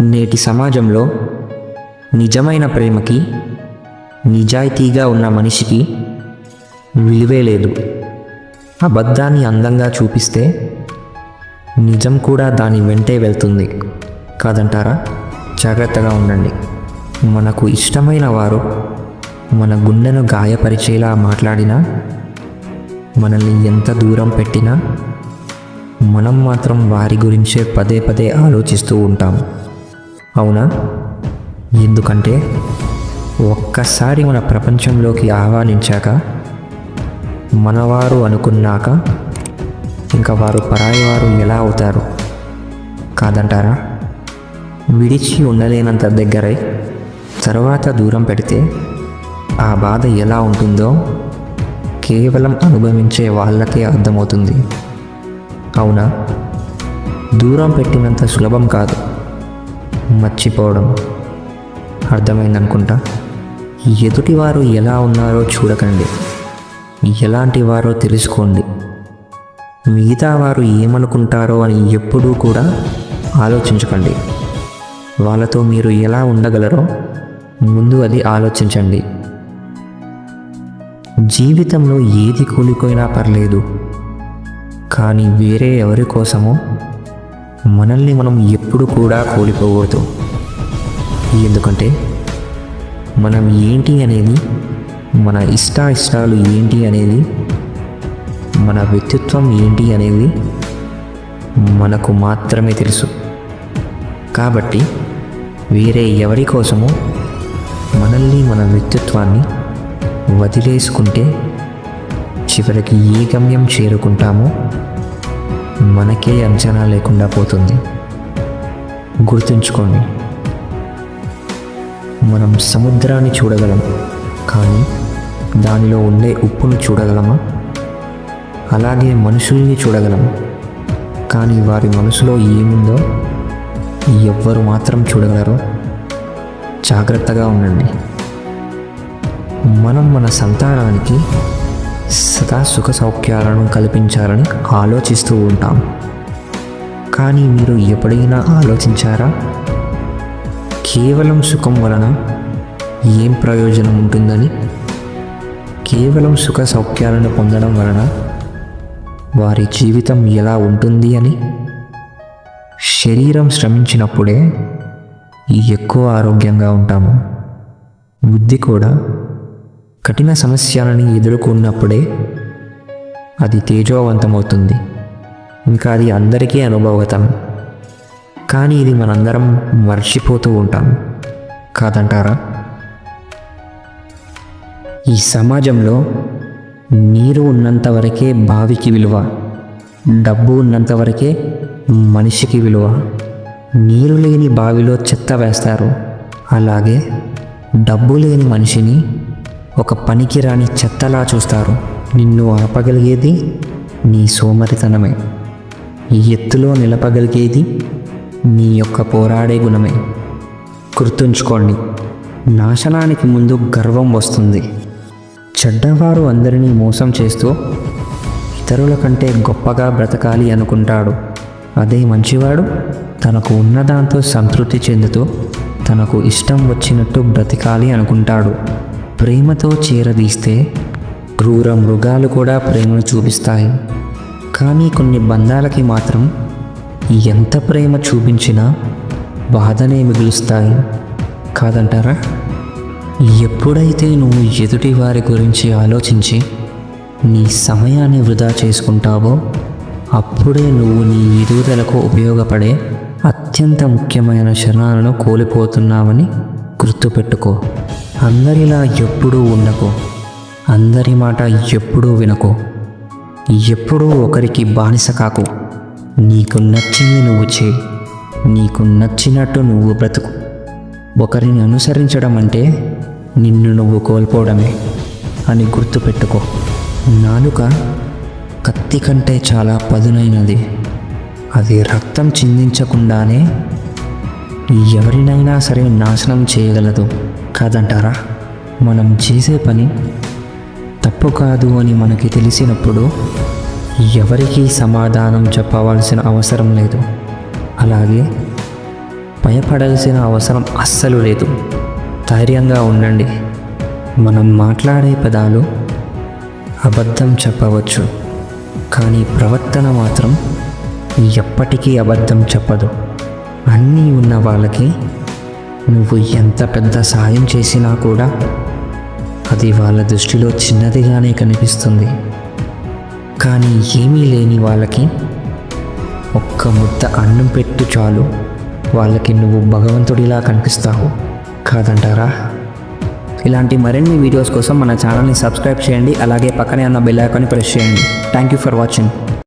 నేటి సమాజంలో నిజమైన ప్రేమకి నిజాయితీగా ఉన్న మనిషికి విలువే లేదు. అబద్ధాన్ని అందంగా చూపిస్తే నిజం కూడా దాని వెంటే వెళ్తుంది. కాదంటారా? జాగ్రత్తగా ఉండండి. మనకు ఇష్టమైన వారు మన గుండెను గాయపరిచేలా మాట్లాడినా మనల్ని ఎంత దూరం పెట్టినా మనం మాత్రం వారి గురించే పదే పదే ఆలోచిస్తూ ఉంటాం. అవునా? ఎందుకంటే ఒక్కసారి మన ప్రపంచంలోకి ఆహ్వానించాక మనవారు అనుకున్నాక ఇంకా వారు పరాయి వారు ఎలా అవుతారు? కాదంటారా? విడిచి ఉండలేనంత దగ్గరై తర్వాత దూరం పెడితే ఆ బాధ ఎలా ఉంటుందో కేవలం అనుభవించే వాళ్ళకే అర్థమవుతుంది. అవునా దూరం పెట్టినంత సులభం కాదు. మర్చిపోవడం అర్థమైందనుకుంటా? ఎదుటివారు ఎలా ఉన్నారో చూడకండి. ఎలాంటి వారో తెలుసుకోండి. మిగతా వారు ఏమనుకుంటారో అని ఎప్పుడూ కూడా ఆలోచించకండి. వాళ్ళతో మీరు ఎలా ఉండగలరో ముందు అది ఆలోచించండి. జీవితంలో ఏది కూలిపోయినా పర్లేదు. కానీ వేరే ఎవరి కోసమో? మనల్ని మనం ఎప్పుడు కూడా కోల్పోకూడదు. ఎందుకంటే మనం ఏంటి అనేది మన ఇష్ట ఇష్టాలు ఏంటి అనేది మన వ్యక్తిత్వం ఏంటి అనేది మనకు మాత్రమే తెలుసు. కాబట్టి వేరే ఎవరి కోసమో మనల్ని మన వ్యక్తిత్వాన్ని వదిలేసుకుంటే చివరికి ఏ గమ్యం చేరుకుంటామో మనకే అంచనా లేకుండా పోతుంది. గుర్తుంచుకోండి మనం సముద్రాన్ని చూడగలం కానీ దానిలో ఉండే ఉప్పును చూడగలమా? అలాగే మనుషుల్ని చూడగలం కానీ వారి మనసులో ఏముందో ఎవ్వరు మాత్రం చూడగలరు. జాగ్రత్తగా ఉండండి. మనం మన సంతానానికి సదా సుఖ సౌఖ్యాలను కల్పించాలని ఆలోచిస్తూ ఉంటాం. కానీ మీరు ఎప్పుడైనా ఆలోచించారా? కేవలం సుఖం వలన ఏం ప్రయోజనం ఉంటుందని? కేవలం సుఖ సౌఖ్యాలను పొందడం వలన వారి జీవితం ఎలా ఉంటుంది అని? శరీరం శ్రమించినప్పుడే ఎక్కువ ఆరోగ్యంగా ఉంటాము. బుద్ధి కూడా కఠిన సమస్యలని ఎదుర్కొన్నప్పుడే అది తేజోవంతమవుతుంది. ఇంకా అది అందరికీ అనుభవగతం కానీ ఇది మనందరం మర్చిపోతూ ఉంటాం. కాదంటారా? ఈ సమాజంలో నీరు ఉన్నంత వరకే బావికి విలువ డబ్బు ఉన్నంత వరకే మనిషికి విలువ. నీరు లేని బావిలో చెత్త వేస్తారు. అలాగే డబ్బు లేని మనిషిని ఒక పనికిరాని చెత్తలా చూస్తారు. నిన్ను ఆపగలిగేది నీ సోమరితనమే. ఈ ఎత్తులో నిలపగలిగేది నీ యొక్క పోరాడే గుణమే. గుర్తుంచుకోండి నాశనానికి ముందు గర్వం వస్తుంది. చెడ్డవారు అందరినీ మోసం చేస్తూ ఇతరుల కంటే గొప్పగా బ్రతకాలి అనుకుంటాడు. అదే మంచివాడు తనకు ఉన్నదాంతో సంతృప్తి చెందుతూ తనకు ఇష్టం వచ్చినట్టు బ్రతకాలి అనుకుంటాడు. ప్రేమతో చేరదీస్తే క్రూర మృగాలు కూడా ప్రేమను చూపిస్తాయి. కానీ కొన్ని బంధాలకి మాత్రం ఎంత ప్రేమ చూపించినా బాధనే మిగులుస్తాయి. కాదంటారా? ఎప్పుడైతే నువ్వు ఎదుటి వారి గురించి ఆలోచించి నీ సమయాన్ని వృధా చేసుకుంటావో అప్పుడే నువ్వు నీ ఎదుగుదలకు ఉపయోగపడే అత్యంత ముఖ్యమైన క్షణాలను కోల్పోతున్నావని గుర్తుపెట్టుకో. అందరిలా ఎప్పుడూ ఉండకు. అందరి మాట ఎప్పుడూ వినకో. ఎప్పుడూ ఒకరికి బానిస కాకు. నీకు నచ్చింది నువ్వు చేయి. నీకు నచ్చినట్టు నువ్వు బ్రతుకు. ఒకరిని అనుసరించడం అంటే నిన్ను నువ్వు కోల్పోవడమే అని గుర్తుపెట్టుకో. నాలుక కత్తి కంటే చాలా పదునైనది. అది రక్తం చిందించకుండానే ఎవరినైనా సరే నాశనం చేయగలదు కాదంటారా? మనం చేసే పని తప్పు కాదు అని మనకి తెలిసినప్పుడు ఎవరికీ సమాధానం చెప్పవలసిన అవసరం లేదు. అలాగే భయపడాల్సిన అవసరం అస్సలు లేదు. ధైర్యంగా ఉండండి. మనం మాట్లాడే పదాలు అబద్ధం చెప్పవచ్చు. కానీ ప్రవర్తన మాత్రం ఎప్పటికీ అబద్ధం చెప్పదు. అన్నీ ఉన్న వాళ్ళకి నువ్వు ఎంత పెద్ద సాయం చేసినా కూడా అది వాళ్ళ దృష్టిలో చిన్నదిగానే కనిపిస్తుంది. కానీ ఏమీ లేని వాళ్ళకి ఒక్క ముద్ద అన్నం పెట్టు చాలు. వాళ్ళకి నువ్వు భగవంతుడిలా కనిపిస్తావు. కాదంటారా? ఇలాంటి మరిన్ని వీడియోస్ కోసం మన ఛానల్ని సబ్స్క్రైబ్ చేయండి. అలాగే పక్కనే ఉన్న బెల్ ఐకాన్ని ప్రెస్ చేయండి. Thank you for watching.